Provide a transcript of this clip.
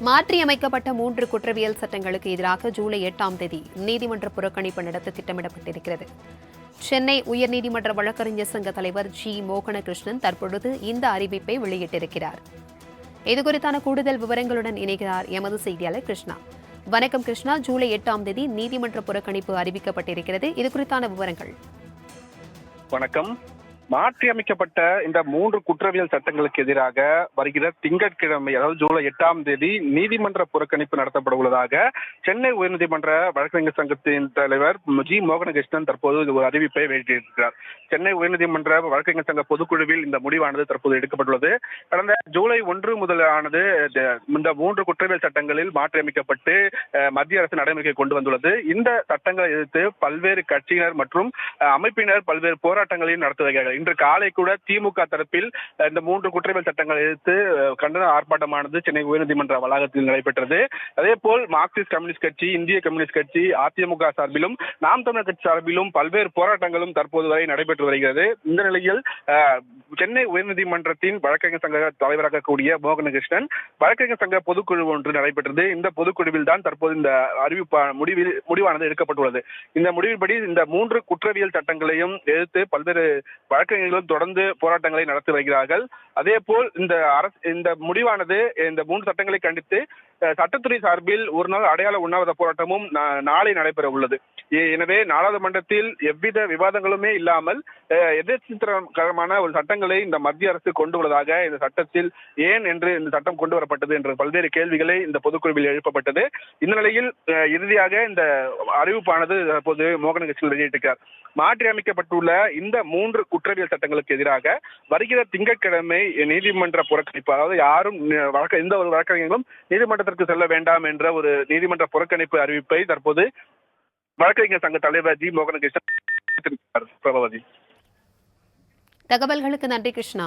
மாற்றியமைக்கப்பட்ட மூன்று குற்றவியல் சட்டங்களுக்கு எதிராக ஜூலை எட்டாம் தேதி நீதிமன்ற புறக்கணிப்பு நடத்த திட்டமிடப்பட்டிருக்கிறது. சென்னை உயர்நீதிமன்ற வழக்கறிஞர் சங்க தலைவர் ஜி. மோகனகிருஷ்ணன் தற்பொழுது இந்த அறிவிப்பை வெளியிட்டிருக்கிறார். இதுகுறித்தான கூடுதல் விவரங்களுடன் இணைகிறார் எமது செய்தியாளர் கிருஷ்ணா. வணக்கம் கிருஷ்ணா. ஜூலை எட்டாம் தேதி நீதிமன்ற புறக்கணிப்பு அறிவிக்கப்பட்டிருக்கிறது. இது குறித்தான விவரங்கள். வணக்கம். மாற்றியமைக்கப்பட்ட இந்த மூன்று குற்றவியல் சட்டங்களுக்கு எதிராக வருகிற திங்கட்கிழமை அதாவது ஜூலை எட்டாம் தேதி நீதிமன்ற புறக்கணிப்பு நடத்தப்பட உள்ளதாக சென்னை உயர்நீதிமன்ற வழக்கறிஞர் சங்கத்தின் தலைவர் ஜி மோகனகிருஷ்ணன் தற்போது ஒரு அறிவிப்பை வெளியிட்டிருக்கிறார். சென்னை உயர்நீதிமன்ற வழக்கறிஞர் சங்க பொதுக்குழுவில் இந்த முடிவானது தற்போது எடுக்கப்பட்டுள்ளது. கடந்த ஜூலை ஒன்று முதலானது இந்த மூன்று குற்றவியல் சட்டங்களில் மாற்றியமைக்கப்பட்டு அஹ், மத்திய அரசு நடைமுறைக்கு கொண்டு வந்துள்ளது. இந்த சட்டங்களை எதிர்த்து பல்வேறு கட்சியினர் மற்றும் அமைப்பினர் பல்வேறு போராட்டங்களையும் நடத்தி வருகிறார்கள். இன்று காலை கூட திமுக தரப்பில் இந்த மூன்று குற்றவியல் சட்டங்களை எதிர்த்து கண்டன ஆர்ப்பாட்டமானது சென்னை உயர்நீதிமன்ற வளாகத்தில் நடைபெற்றது. அதே போல் மார்க்சிஸ்ட் கம்யூனிஸ்ட் கட்சி இந்திய கம்யூனிஸ்ட் கட்சி அதிமுக சார்பிலும் நாம் தமிழர் கட்சி சார்பிலும் பல்வேறு போராட்டங்களும் தற்போது வரை நடைபெற்று வருகிறது. இந்த நிலையில் சென்னை உயர்நீதிமன்றத்தின் வழக்கறிஞர் சங்க தலைவராக கூடிய மோகனகிருஷ்ணன் வழக்கறிஞர் சங்க பொதுக்குழு ஒன்று நடைபெற்றது. இந்த பொதுக்குழுவில் தான் தற்போது இந்த அறிவிப்பு முடிவில் முடிவானது எடுக்கப்பட்டுள்ளது. இந்த முடிவின்படி இந்த மூன்று குற்றவியல் சட்டங்களையும் எதிர்த்து பல்வேறு வழக்கறிஞர்களும் தொடர்ந்து போராட்டங்களை நடத்தி வருகிறார்கள். அதே போல் இந்த அரசு இந்த முடிவானது இந்த மூன்று சட்டங்களை கண்டித்து சட்டத்துறை சார்பில் ஒரு நாள் அடையாள உண்ணாவிரத போராட்டமும் நாளை நடைபெற உள்ளது. எனவே நாடாளுமன்றத்தில் எவ்வித விவாதங்களுமே இல்லாமல் அஹ், ஒரு சட்டங்களை இந்த மத்திய அரசு கொண்டு உள்ளதாக இந்த சட்டத்தில் ஏன் என்று இந்த சட்டம் கொண்டு வரப்பட்டது என்ற பல்வேறு கேள்விகளை இந்த பொதுக்குழுவில் எழுப்பப்பட்டது. இந்த நிலையில் இறுதியாக இந்த அறிவிப்பானது தற்போது மோகன கட்சியில் வெளியிட்டிருக்கிறார். மாற்றி அமைக்கப்பட்டுள்ள இந்த மூன்று குற்றவியல் சட்டங்களுக்கு எதிராக வருகிற திங்கட்கிழமை நீதிமன்ற புறக்கணிப்பு அதாவது யாரும் வழக்க எந்த ஒரு வழக்கறிஞர்களும் நீதிமன்றத்திற்கு செல்ல வேண்டாம் என்ற ஒரு நீதிமன்ற புறக்கணிப்பு அறிவிப்பை தற்போது வழக்கறிஞர் சங்க தலைவர் ஜி. மோகன கிருஷ்ணன் பிரபவதி. தகவல்களுக்கு நன்றி கிருஷ்ணா.